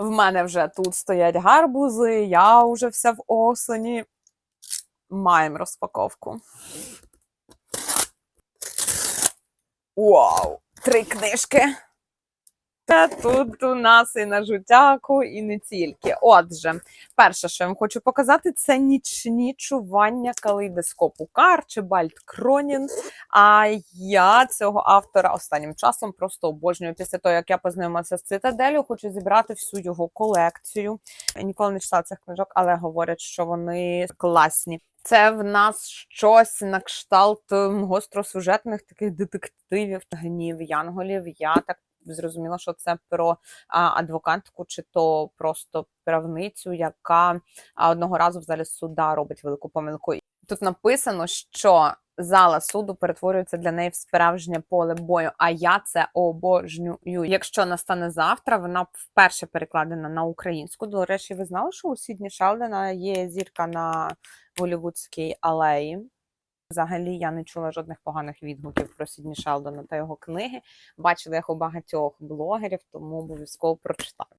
В мене вже тут стоять гарбузи, я вже вся в осені. Маємо розпаковку. Вау! Три книжки. Тут у нас і на жутяку, і не тільки. Отже, перше, що я вам хочу показати, це нічні чування калейдоскопу Карчебальд Кронін. А я цього автора останнім часом просто обожнюю. Після того, як я познайомилася з цитаделю, хочу зібрати всю його колекцію. Я ніколи не читала цих книжок, але говорять, що вони класні. Це в нас щось на кшталт гостросюжетних таких детективів, гнів, янголів. Я так зрозуміла, що це про адвокатку, чи то просто правницю, яка одного разу в залі суда робить велику помилку. Тут написано, що зала суду перетворюється для неї в справжнє поле бою. А я це обожнюю. Якщо настане завтра, вона вперше перекладена на українську. До речі, ви знали, що у Сідні Шелдена є зірка на Голівудській алеї. Взагалі я не чула жодних поганих відгуків про Сідні Шелдона та його книги. Бачила їх у багатьох блогерів, тому обов'язково прочитаю.